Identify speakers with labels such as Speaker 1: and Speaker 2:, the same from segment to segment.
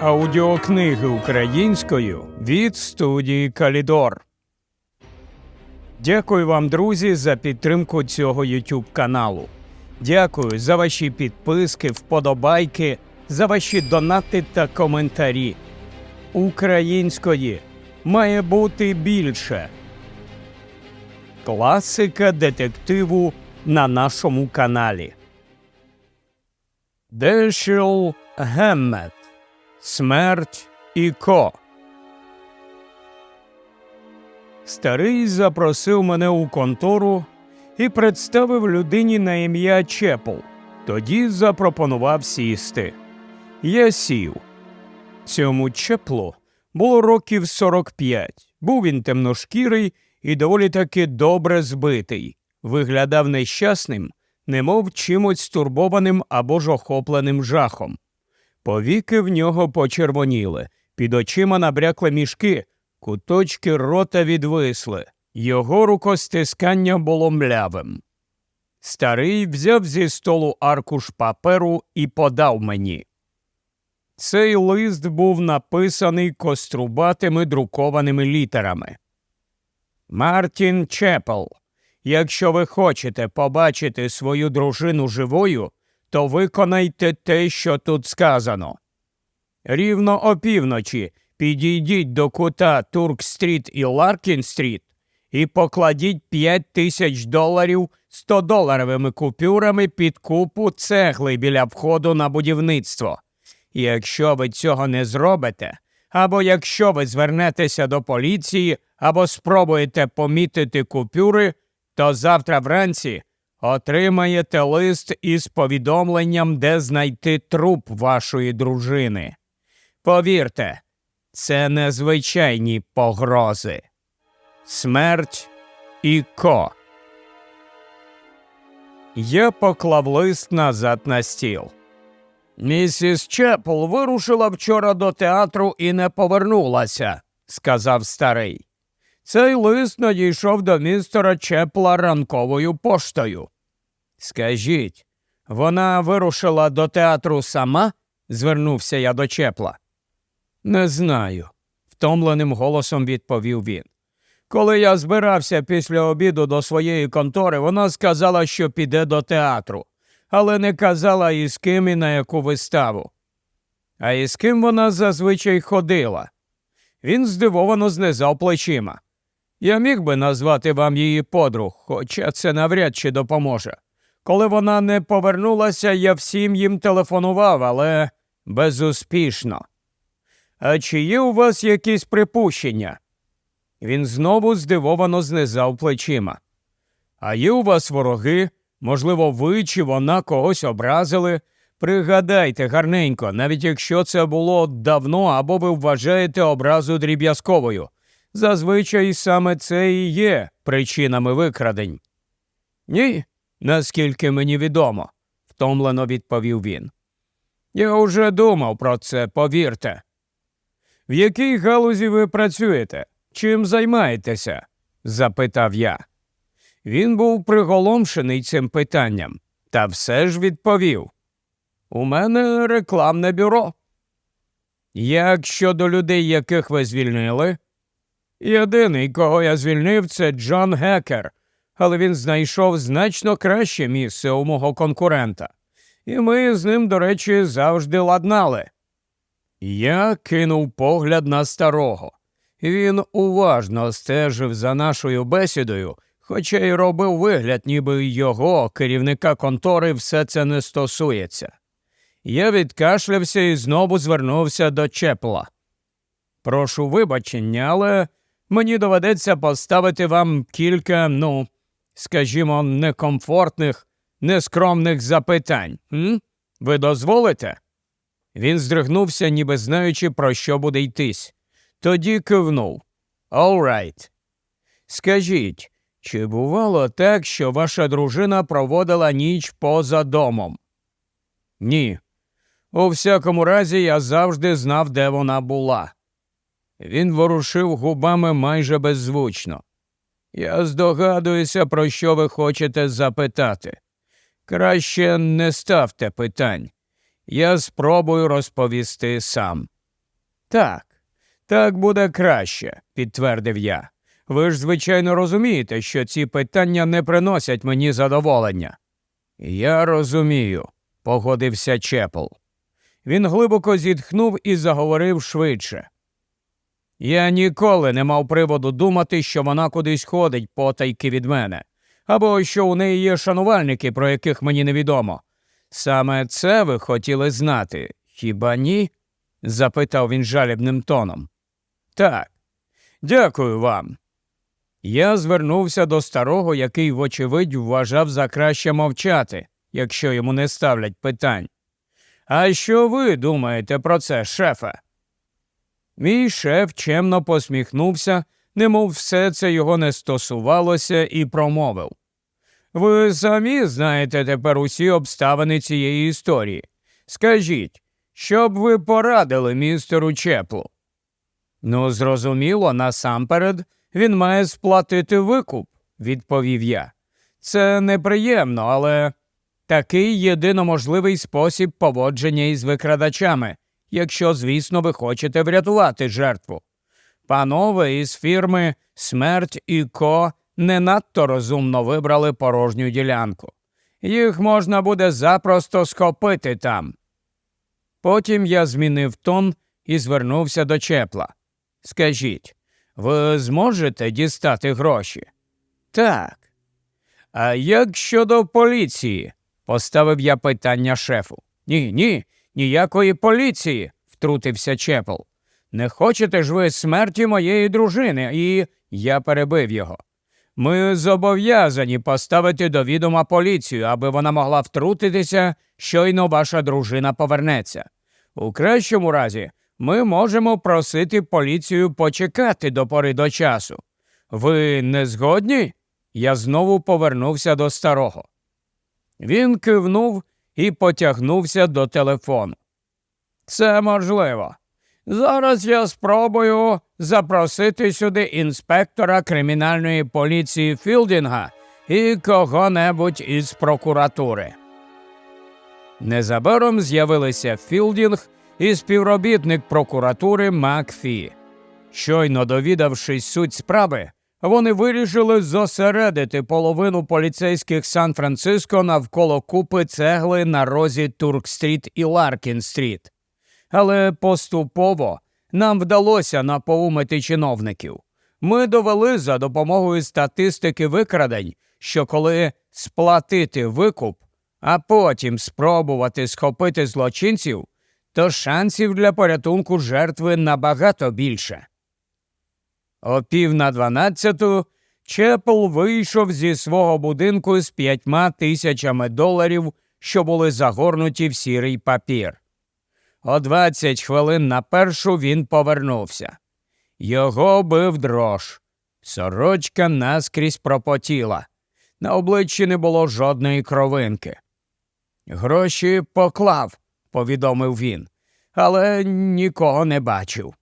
Speaker 1: Аудіокниги українською від студії Калідор. Дякую вам, друзі, за підтримку цього YouTube каналу. Дякую за ваші підписки, вподобайки, за ваші донати та коментарі. Української має бути більше. Класика детективу на нашому каналі. Дешіл Геммет. Смерть і ко. Старий запросив мене у контору і представив людині на ім'я Чепл. Тоді запропонував сісти. Я сів. Цьому Чеплу було років 45. Був він темношкірий і доволі таки добре збитий. Виглядав нещасним, немов чимось стурбованим або ж охопленим жахом. Повіки в нього почервоніли, під очима набрякли мішки, куточки рота відвисли, його рукостискання було млявим. Старий взяв зі столу аркуш паперу і подав мені. Цей лист був написаний кострубатими друкованими літерами. Мартін Чепел, якщо ви хочете побачити свою дружину живою, то виконайте те, що тут сказано. Рівно опівночі підійдіть до кута Турк-стріт і Ларкін-стріт і покладіть 5 тисяч доларів 100-доларовими купюрами під купу цегли біля входу на будівництво. Якщо ви цього не зробите, або якщо ви звернетеся до поліції, або спробуєте помітити купюри, то завтра вранці отримаєте лист із повідомленням, де знайти труп вашої дружини. Повірте, це незвичайні погрози. Смерть і ко. Я поклав лист назад на стіл. Місіс Чепл вирушила вчора до театру і не повернулася, сказав старий. Цей лист надійшов до містера Чепла ранковою поштою. Скажіть, вона вирушила до театру сама? звернувся я до Чепла. Не знаю, втомленим голосом відповів він. Коли я збирався після обіду до своєї контори, вона сказала, що піде до театру, але не казала із ким і на яку виставу. А із ким вона зазвичай ходила. Він здивовано знизав плечима. Я міг би назвати вам її подруг, хоча це навряд чи допоможе. Коли вона не повернулася, я всім їм телефонував, але безуспішно. А чи є у вас якісь припущення? Він знову здивовано знизав плечима. А є у вас вороги? Можливо, ви чи вона когось образили? Пригадайте гарненько, навіть якщо це було давно або ви вважаєте образу дріб'язковою. Зазвичай саме це і є причинами викрадень. Ні, наскільки мені відомо, втомлено відповів він. Я уже думав про це, повірте. В якій галузі ви працюєте? Чим займаєтеся? запитав я. Він був приголомшений цим питанням, та все ж відповів. У мене рекламне бюро. Як щодо людей, яких ви звільнили? Єдиний, кого я звільнив, це Джон Гекер, але він знайшов значно краще місце у мого конкурента, і ми з ним, до речі, завжди ладнали. Я кинув погляд на старого. Він уважно стежив за нашою бесідою, хоча й робив вигляд, ніби його, керівника контори, все це не стосується. Я відкашлявся і знову звернувся до Чепла. Прошу вибачення, але мені доведеться поставити вам кілька, ну, скажімо, некомфортних, нескромних запитань. М? Ви дозволите? Він здригнувся, ніби знаючи, про що буде йтись. Тоді кивнув. «All right. Скажіть, чи бувало так, що ваша дружина проводила ніч поза домом? Ні. У всякому разі, я завжди знав, де вона була. Він ворушив губами майже беззвучно. Я здогадуюся, про що ви хочете запитати. Краще не ставте питань. Я спробую розповісти сам. Так, так буде краще, підтвердив я. Ви ж, звичайно, розумієте, що ці питання не приносять мені задоволення. Я розумію, погодився Чепл. Він глибоко зітхнув і заговорив швидше. Я ніколи не мав приводу думати, що вона кудись ходить потайки від мене, або що у неї є шанувальники, про яких мені невідомо. Саме це ви хотіли знати, хіба ні? запитав він жалібним тоном. Так, дякую вам. Я звернувся до старого, який, вочевидь, вважав за краще мовчати, якщо йому не ставлять питань. А що ви думаєте про це, шефе? Мій шеф чемно посміхнувся, немов все це його не стосувалося, і промовив. Ви самі знаєте тепер усі обставини цієї історії. Скажіть, що б ви порадили містеру Чеплу? Ну, зрозуміло, насамперед він має сплатити викуп, відповів я. Це неприємно, але такий єдино можливий спосіб поводження із викрадачами, якщо, звісно, ви хочете врятувати жертву. Панове із фірми Смерть і Ко не надто розумно вибрали порожню ділянку. Їх можна буде запросто схопити там. Потім я змінив тон і звернувся до чепла. Скажіть, ви зможете дістати гроші? Так. А як щодо поліції? поставив я питання шефу. Ні, ні, ніякої поліції, втрутився Чепл. Не хочете ж ви смерті моєї дружини, і я перебив його. Ми зобов'язані поставити до відома поліцію, аби вона могла втрутитися, щойно ваша дружина повернеться. У кращому разі ми можемо просити поліцію почекати до пори до часу. Ви не згодні? Я знову повернувся до старого. Він кивнув і потягнувся до телефону. Це можливо. Зараз я спробую запросити сюди інспектора кримінальної поліції Філдінга і кого-небудь із прокуратури. Незабаром з'явилися Філдінг і співробітник прокуратури Макфі. Щойно довідавшись суть справи, вони вирішили зосередити половину поліцейських Сан-Франциско навколо купи цегли на розі Турк-стріт і Ларкін-стріт. Але поступово нам вдалося напоумити чиновників. Ми довели за допомогою статистики викрадень, що коли сплатити викуп, а потім спробувати схопити злочинців, то шансів для порятунку жертви набагато більше. О пів на дванадцяту Чепл вийшов зі свого будинку з п'ятьма тисячами доларів, що були загорнуті в сірий папір. О двадцять хвилин на першу він повернувся. Його бив дрож. Сорочка наскрізь пропотіла. На обличчі не було жодної кровинки. Гроші поклав, повідомив він, але нікого не бачив.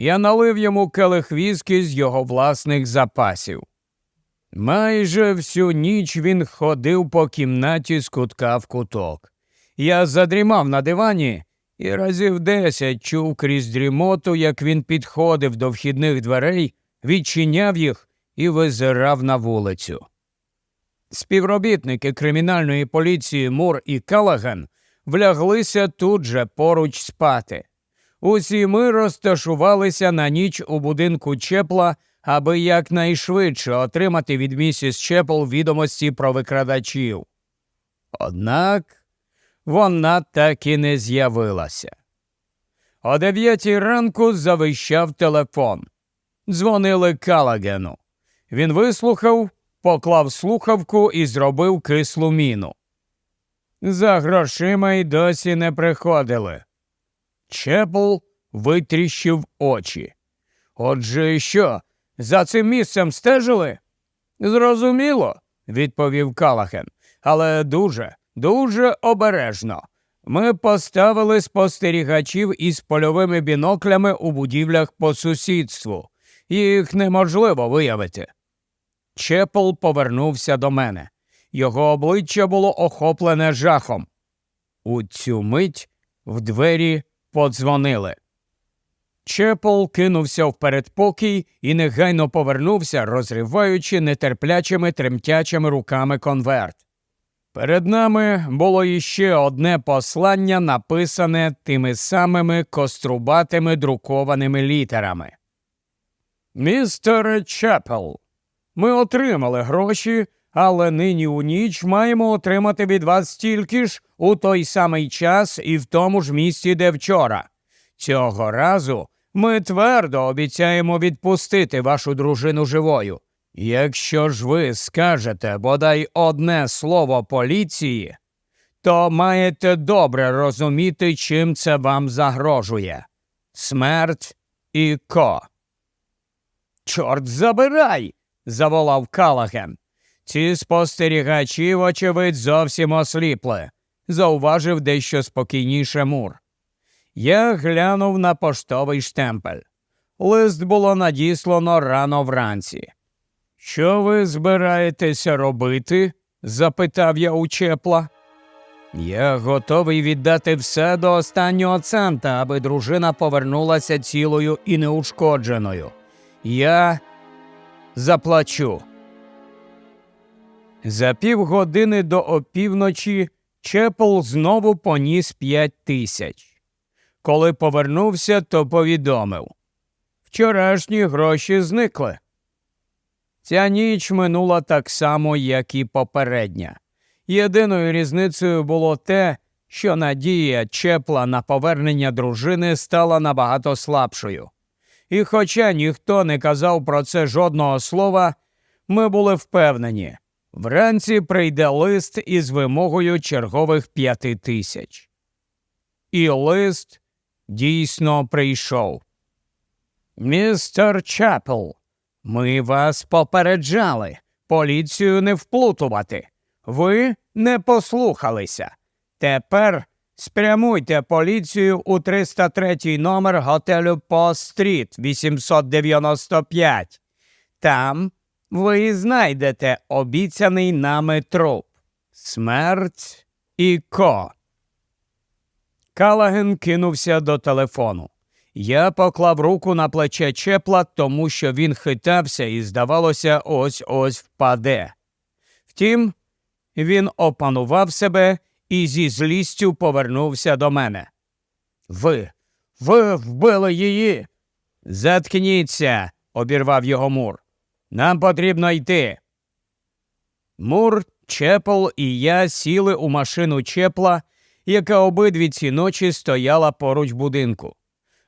Speaker 1: Я налив йому келих віскі з його власних запасів. Майже всю ніч він ходив по кімнаті з кутка в куток. Я задрімав на дивані і разів десять чув крізь дрімоту, як він підходив до вхідних дверей, відчиняв їх і визирав на вулицю. Співробітники кримінальної поліції Мур і Калаган вляглися тут же поруч спати. Усі ми розташувалися на ніч у будинку Чепла, аби якнайшвидше отримати від місіс Чепл відомості про викрадачів. Однак вона так і не з'явилася. О дев'ятій ранку завищав телефон. Дзвонили Калагену. Він вислухав, поклав слухавку і зробив кислу міну. За грошима й досі не приходили. Чепл витріщив очі. Отже, що, за цим місцем стежили? Зрозуміло, відповів Калахен, але дуже, дуже обережно. Ми поставили спостерігачів із польовими біноклями у будівлях по сусідству. Їх неможливо виявити. Чепл повернувся до мене. Його обличчя було охоплене жахом. У цю мить в двері подзвонили. Чепл кинувся в передпокій і негайно повернувся, розриваючи нетерплячими тремтячими руками конверт. Перед нами було іще одне послання, написане тими самими кострубатими друкованими літерами. Містере Чепл, ми отримали гроші, але нині у ніч маємо отримати від вас стільки ж у той самий час і в тому ж місці, де вчора. Цього разу ми твердо обіцяємо відпустити вашу дружину живою. Якщо ж ви скажете бодай одне слово поліції, то маєте добре розуміти, чим це вам загрожує. Смерть і ко. Чорт забирай. заволав Калаген. Ці спостерігачі, вочевидь, зовсім осліпли, зауважив дещо спокійніше Мур. Я глянув на поштовий штемпель. Лист було надіслано рано вранці. Що ви збираєтеся робити? запитав я у чепла. Я готовий віддати все до останнього цента, аби дружина повернулася цілою і неушкодженою. Я заплачу. За півгодини до опівночі Чепл знову поніс п'ять тисяч. Коли повернувся, то повідомив вчорашні гроші зникли. Ця ніч минула так само, як і попередня. Єдиною різницею було те, що надія чепла на повернення дружини стала набагато слабшою. І хоча ніхто не казав про це жодного слова, ми були впевнені вранці прийде лист із вимогою чергових п'яти тисяч. І лист дійсно прийшов. Містер Чапел, ми вас попереджали, поліцію не вплутувати. Ви не послухалися. Тепер спрямуйте поліцію у 303 номер готелю Пост-стріт 895. Там ви знайдете обіцяний нами труп. Смерть і ко. Калаген кинувся до телефону. Я поклав руку на плече чепла, тому що він хитався і, здавалося, ось ось впаде. Втім, він опанував себе і зі злістю повернувся до мене. Ви, ви вбили її. Заткніться, обірвав його Мур. Нам потрібно йти. Мур, Чепл і я сіли у машину чепла, яка обидві ці ночі стояла поруч будинку.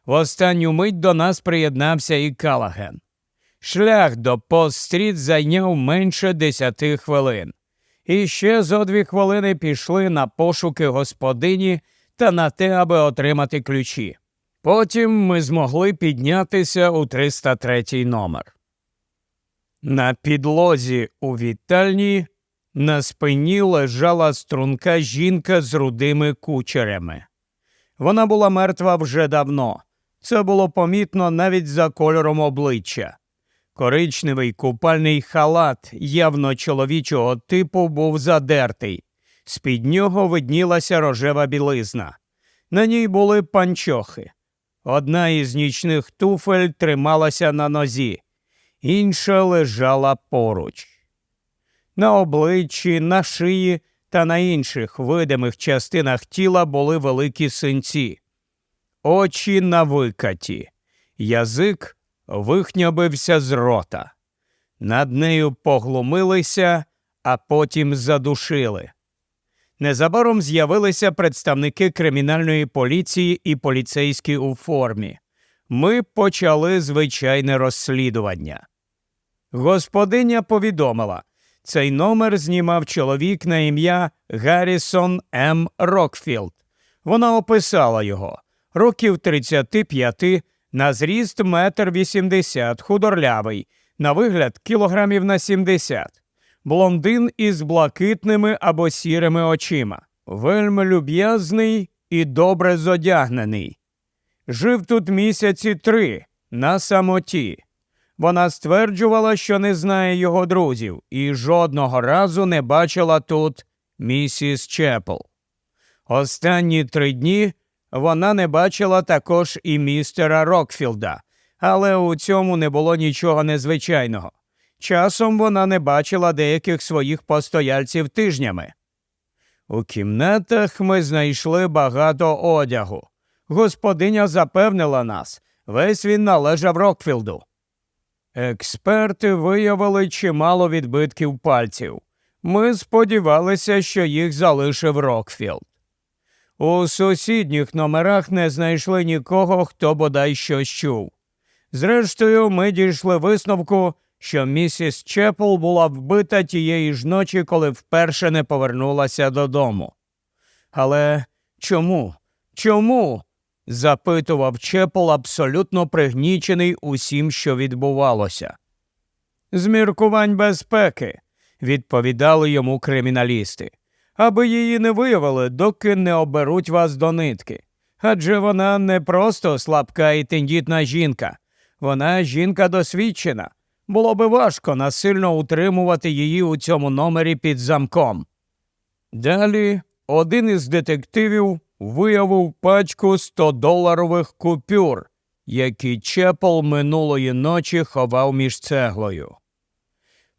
Speaker 1: В останню мить до нас приєднався і Калаген. Шлях до Пост-стріт зайняв менше десяти хвилин. І ще зо дві хвилини пішли на пошуки господині та на те, аби отримати ключі. Потім ми змогли піднятися у 303 номер. На підлозі у вітальні на спині лежала струнка жінка з рудими кучерями. Вона була мертва вже давно. Це було помітно навіть за кольором обличчя. Коричневий купальний халат явно чоловічого типу був задертий. З під нього виднілася рожева білизна. На ній були панчохи. Одна із нічних туфель трималася на нозі, інша лежала поруч. На обличчі, на шиї та на інших видимих частинах тіла були великі синці, очі на викаті, язик вихнябився з рота. Над нею поглумилися, а потім задушили. Незабаром з'явилися представники кримінальної поліції і поліцейські у формі. Ми почали звичайне розслідування. Господиня повідомила, цей номер знімав чоловік на ім'я Гаррісон М. Рокфілд. Вона описала його років 35, на зріст метр вісімдесят, худорлявий, на вигляд кілограмів на сімдесят, блондин із блакитними або сірими очима, вельми люб'язний і добре зодягнений. Жив тут місяці три на самоті. Вона стверджувала, що не знає його друзів, і жодного разу не бачила тут місіс Чепл. Останні три дні вона не бачила також і містера Рокфілда, але у цьому не було нічого незвичайного. Часом вона не бачила деяких своїх постояльців тижнями. У кімнатах ми знайшли багато одягу. Господиня запевнила нас, весь він належав Рокфілду. Експерти виявили чимало відбитків пальців. Ми сподівалися, що їх залишив Рокфілд. У сусідніх номерах не знайшли нікого, хто бодай щось чув. Зрештою, ми дійшли висновку, що місіс Чепл була вбита тієї ж ночі, коли вперше не повернулася додому. Але чому? Чому? Запитував Чепл, абсолютно пригнічений усім, що відбувалося. З міркувань безпеки, відповідали йому криміналісти, аби її не виявили, доки не оберуть вас до нитки. Адже вона не просто слабка і тендітна жінка, вона жінка досвідчена. Було би важко насильно утримувати її у цьому номері під замком. Далі один із детективів виявив пачку 100-доларових купюр, які Чепл минулої ночі ховав між цеглою.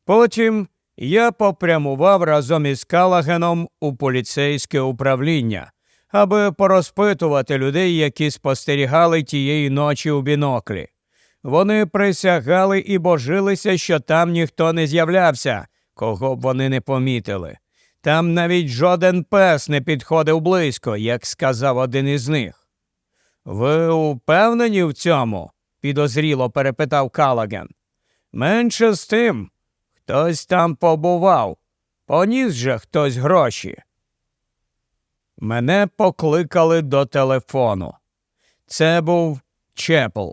Speaker 1: Потім я попрямував разом із Калагеном у поліцейське управління, аби порозпитувати людей, які спостерігали тієї ночі у біноклі. Вони присягали і божилися, що там ніхто не з'являвся, кого б вони не помітили. Там навіть жоден пес не підходив близько, як сказав один із них. Ви упевнені в цьому? підозріло перепитав Калаген. Менше з тим. Хтось там побував. Поніс же хтось гроші. Мене покликали до телефону. Це був Чепл.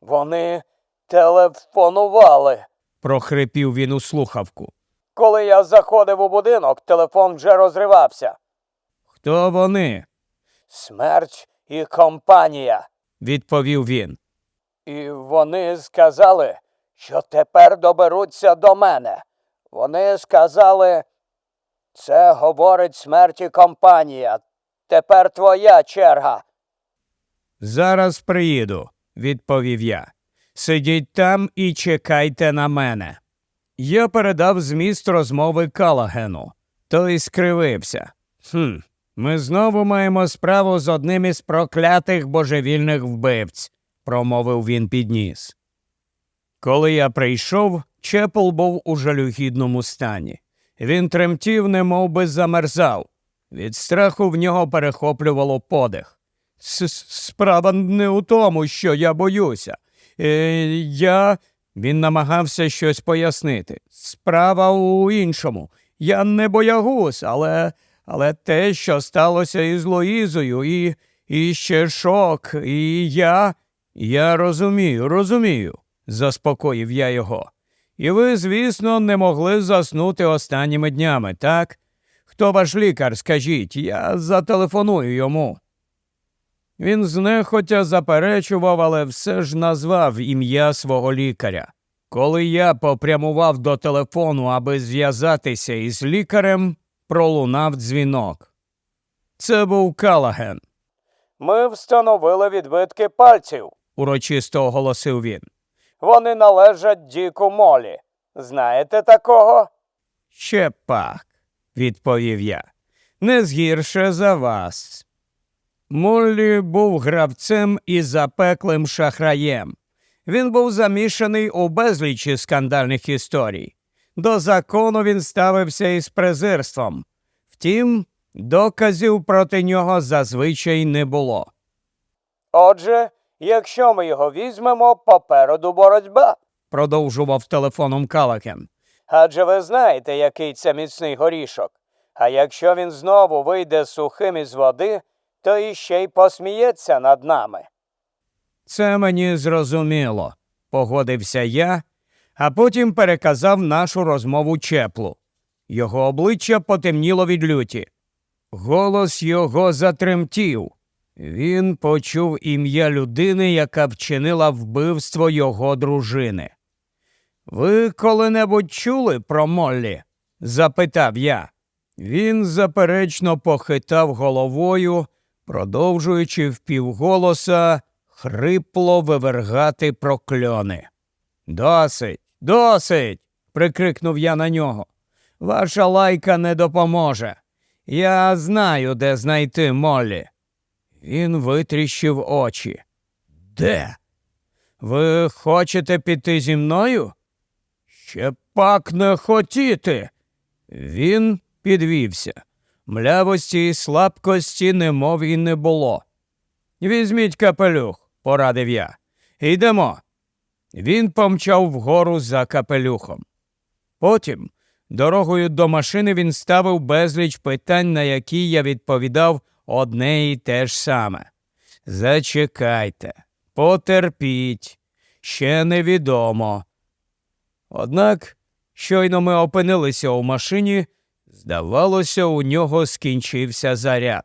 Speaker 1: Вони телефонували, прохрипів він у слухавку. Коли я заходив у будинок, телефон вже розривався. Хто вони? Смерть і компанія, відповів він. І вони сказали, що тепер доберуться до мене. Вони сказали, це говорить смерть і компанія. Тепер твоя черга. Зараз приїду, відповів я. Сидіть там і чекайте на мене. Я передав зміст розмови Калагену. Той скривився. Хм, ми знову маємо справу з одним із проклятих божевільних вбивць, промовив він підніс. Коли я прийшов, Чепл був у жалюгідному стані. Він тремтів, немов би замерзав. Від страху в нього перехоплювало подих. Справа не у тому, що я боюся. Е, я. Він намагався щось пояснити. Справа у іншому. Я не боягуз, але але те, що сталося із Лоїзою, і і ще шок, і я. Я розумію, розумію, заспокоїв я його. І ви, звісно, не могли заснути останніми днями, так? Хто ваш лікар, скажіть, я зателефоную йому. Він знехотя заперечував, але все ж назвав ім'я свого лікаря. Коли я попрямував до телефону, аби зв'язатися із лікарем, пролунав дзвінок. Це був Калаген. Ми встановили відбитки пальців, урочисто оголосив він. Вони належать Діку Молі. Знаєте такого? Ще пак, відповів я. Не згірше за вас. Моллі був гравцем і запеклим шахраєм. Він був замішаний у безлічі скандальних історій. До закону він ставився із презирством. Втім, доказів проти нього зазвичай не було. Отже, якщо ми його візьмемо, попереду боротьба, продовжував телефоном Калакен. Адже ви знаєте, який це міцний горішок. А якщо він знову вийде сухим із води, то іще й посміється над нами. Це мені зрозуміло, погодився я, а потім переказав нашу розмову чеплу. Його обличчя потемніло від люті. Голос його затремтів. Він почув ім'я людини, яка вчинила вбивство його дружини. Ви коли-небудь чули про Моллі? запитав я. Він заперечно похитав головою, продовжуючи впівголоса хрипло вивергати прокльони. Досить, досить. прикрикнув я на нього. Ваша лайка не допоможе. Я знаю, де знайти Моллі. Він витріщив очі. Де? Ви хочете піти зі мною? Ще пак не хотіти. Він підвівся. Млявості і слабкості немов і не було. Візьміть капелюх, порадив я. Йдемо. Він помчав вгору за капелюхом. Потім дорогою до машини він ставив безліч питань, на які я відповідав одне і те ж саме. Зачекайте, потерпіть, ще невідомо. Однак, щойно ми опинилися у машині, здавалося, у нього скінчився заряд.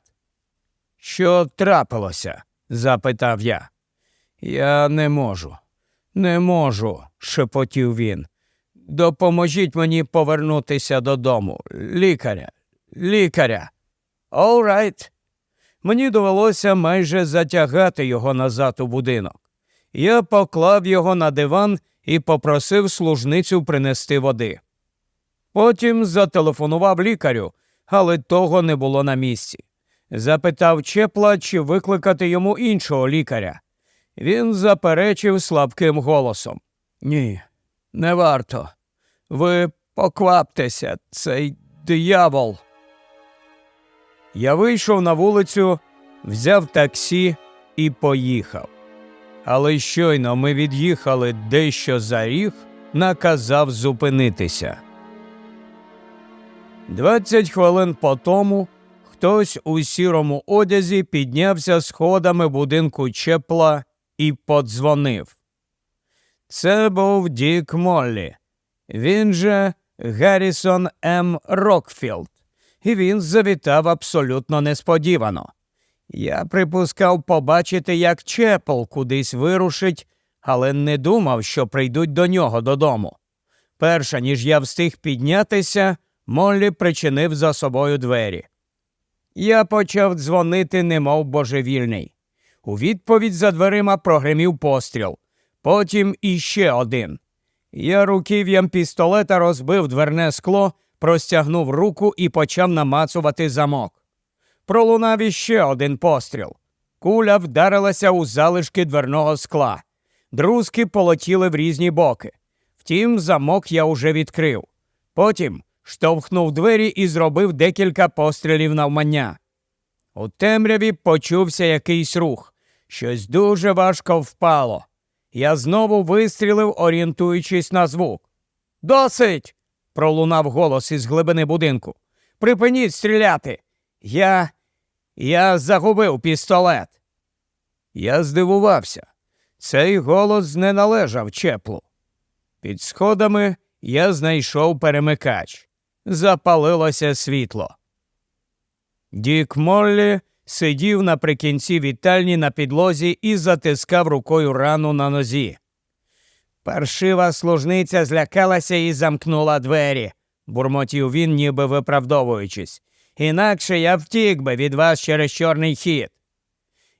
Speaker 1: Що трапилося? запитав я. Я не можу, не можу, шепотів він. Допоможіть мені повернутися додому. Лікаря, лікаря. All right. Мені довелося майже затягати його назад у будинок. Я поклав його на диван і попросив служницю принести води. Потім зателефонував лікарю, але того не було на місці. Запитав Чепла, чи викликати йому іншого лікаря. Він заперечив слабким голосом. Ні, не варто. Ви покваптеся, цей диявол. Я вийшов на вулицю, взяв таксі і поїхав. Але щойно ми від'їхали дещо за ріг, наказав зупинитися. Двадцять хвилин по тому хтось у сірому одязі піднявся сходами будинку Чепла і подзвонив. Це був Дік Моллі. Він же Гаррісон М. Рокфілд, і він завітав абсолютно несподівано. Я припускав побачити, як Чепл кудись вирушить, але не думав, що прийдуть до нього додому. Перша ніж я встиг піднятися, Моллі причинив за собою двері. Я почав дзвонити, немов божевільний. У відповідь за дверима прогремів постріл, потім іще один. Я руків'ям пістолета розбив дверне скло, простягнув руку і почав намацувати замок. Пролунав іще один постріл. Куля вдарилася у залишки дверного скла. Друзки полетіли в різні боки. Втім, замок я уже відкрив. Потім штовхнув двері і зробив декілька пострілів навмання. У темряві почувся якийсь рух. Щось дуже важко впало. Я знову вистрілив, орієнтуючись на звук. Досить. пролунав голос із глибини будинку. Припиніть стріляти. Я. Я загубив пістолет. Я здивувався. Цей голос не належав чеплу. Під сходами я знайшов перемикач. Запалилося світло. Дік Моллі сидів наприкінці вітальні на підлозі і затискав рукою рану на нозі. Паршива служниця злякалася і замкнула двері, бурмотів він, ніби виправдовуючись. Інакше я втік би від вас через чорний хід.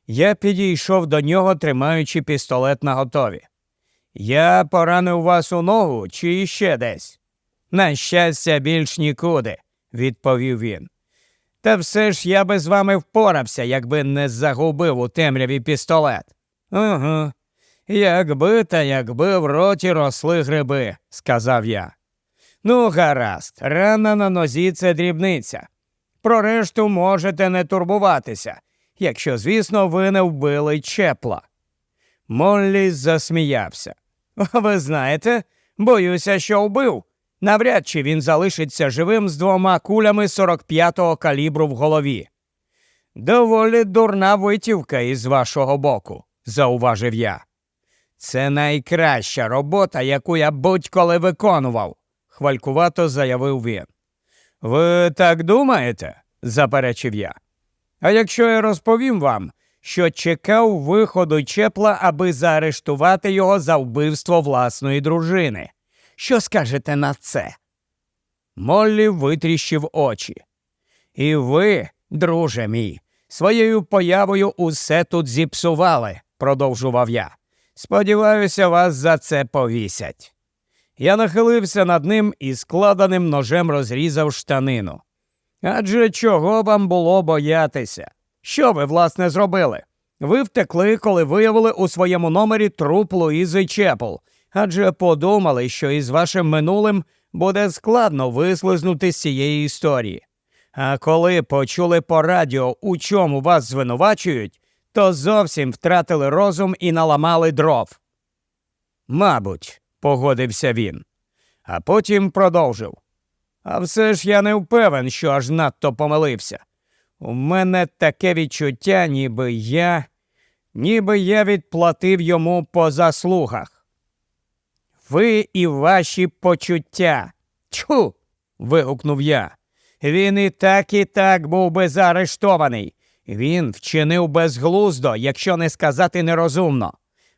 Speaker 1: Я підійшов до нього, тримаючи пістолет на готові. Я поранив вас у ногу чи іще десь? На щастя, більш нікуди, відповів він. Та все ж я би з вами впорався, якби не загубив у темряві пістолет. Угу. Якби та якби в роті росли гриби, сказав я. Ну, гаразд, рана на нозі це дрібниця. Про решту можете не турбуватися, якщо, звісно, ви не вбили чепла. Моллі засміявся. Ви знаєте, боюся, що вбив. Навряд чи він залишиться живим з двома кулями 45-го калібру в голові. Доволі дурна витівка із вашого боку, зауважив я. Це найкраща робота, яку я будь-коли виконував, хвалькувато заявив він. Ви так думаєте? заперечив я. А якщо я розповім вам, що чекав виходу чепла, аби заарештувати його за вбивство власної дружини. Що скажете на це? Моллі витріщив очі. І ви, друже мій, своєю появою усе тут зіпсували, продовжував я. Сподіваюся, вас за це повісять. Я нахилився над ним і складеним ножем розрізав штанину. Адже чого вам було боятися? Що ви, власне, зробили? Ви втекли, коли виявили у своєму номері труп Луїзи Чепл, адже подумали, що із вашим минулим буде складно вислизнути з цієї історії. А коли почули по радіо, у чому вас звинувачують, то зовсім втратили розум і наламали дров. Мабуть, погодився він, а потім продовжив. А все ж я не впевнен, що аж надто помилився. У мене таке відчуття, ніби я, ніби я відплатив йому по заслугах. Ви і ваші почуття. Чу. вигукнув я. Він і так, і так був би заарештований. Він вчинив безглуздо, якщо не сказати нерозумно.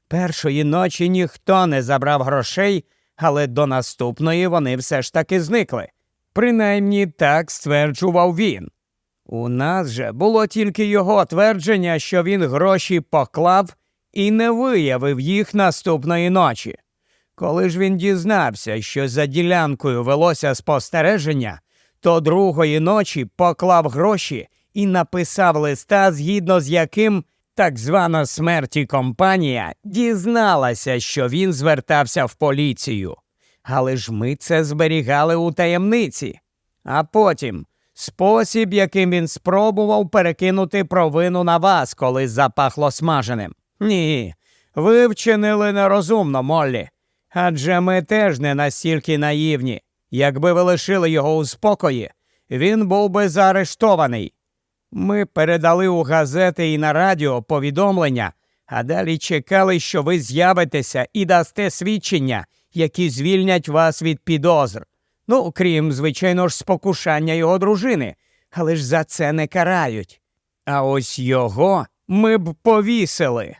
Speaker 1: Першої ночі ніхто не забрав грошей, але до наступної вони все ж таки зникли. Принаймні так стверджував він. У нас же було тільки його твердження, що він гроші поклав і не виявив їх наступної ночі. Коли ж він дізнався, що за ділянкою велося спостереження, то другої ночі поклав гроші і написав листа, згідно з яким так звана смерті компанія дізналася, що він звертався в поліцію. Але ж ми це зберігали у таємниці. А потім спосіб, яким він спробував перекинути провину на вас, коли запахло смаженим. Ні, ви вчинили нерозумно, Моллі. Адже ми теж не настільки наївні. Якби ви лишили його у спокої, він був би заарештований. Ми передали у газети і на радіо повідомлення, а далі чекали, що ви з'явитеся і дасте свідчення, які звільнять вас від підозр. Ну, крім, звичайно ж, спокушання його дружини, але ж за це не карають. А ось його ми б повісили.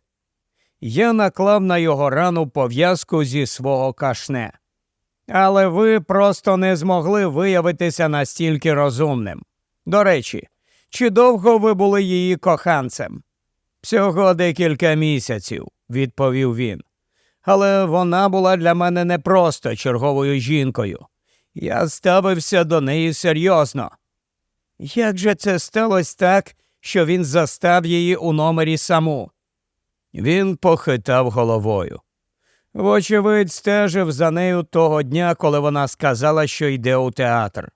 Speaker 1: Я наклав на його рану пов'язку зі свого кашне. Але ви просто не змогли виявитися настільки розумним. До речі, чи довго ви були її коханцем? Всього декілька місяців, відповів він. Але вона була для мене не просто черговою жінкою. Я ставився до неї серйозно. Як же це сталося так, що він застав її у номері саму? Він похитав головою. Вочевидь, стежив за нею того дня, коли вона сказала, що йде у театр.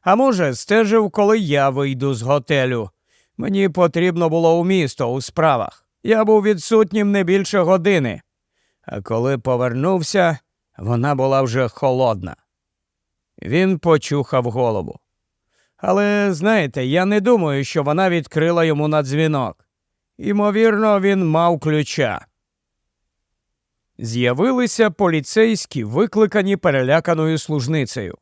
Speaker 1: А може, стежив, коли я вийду з готелю. Мені потрібно було у місто у справах. Я був відсутнім не більше години. А коли повернувся, вона була вже холодна. Він почухав голову. Але знаєте, я не думаю, що вона відкрила йому на дзвінок. Ймовірно, він мав ключа. З'явилися поліцейські, викликані переляканою служницею.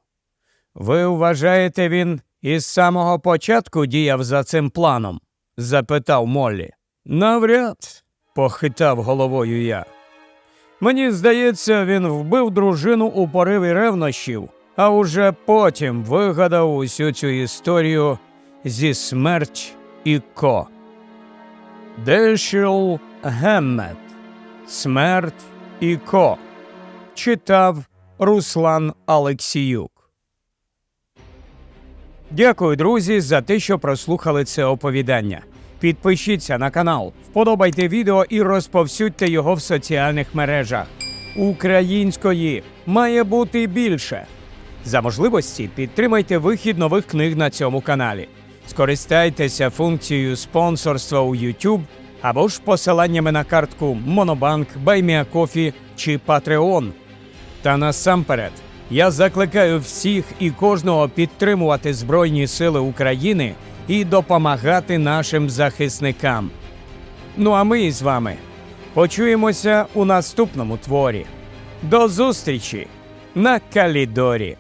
Speaker 1: Ви вважаєте, він із самого початку діяв за цим планом? запитав Моллі. Навряд, похитав головою я. Мені здається, він вбив дружину у пориві ревнощів, а уже потім вигадав усю цю історію зі смерть і ко. Дешіл Геммет. Смерть і ко. Читав Руслан Алексіюк. Дякую, друзі, за те, що прослухали це оповідання. Підпишіться на канал, вподобайте відео і розповсюдьте його в соціальних мережах. Української має бути більше. За можливості підтримайте вихід нових книг на цьому каналі. Скористайтеся функцією спонсорства у YouTube або ж посиланнями на картку Monobank, BuyMeACoffee чи Patreon. Та насамперед. Я закликаю всіх і кожного підтримувати Збройні Сили України і допомагати нашим захисникам. Ну а ми з вами почуємося у наступному творі. До зустрічі на Калідорі!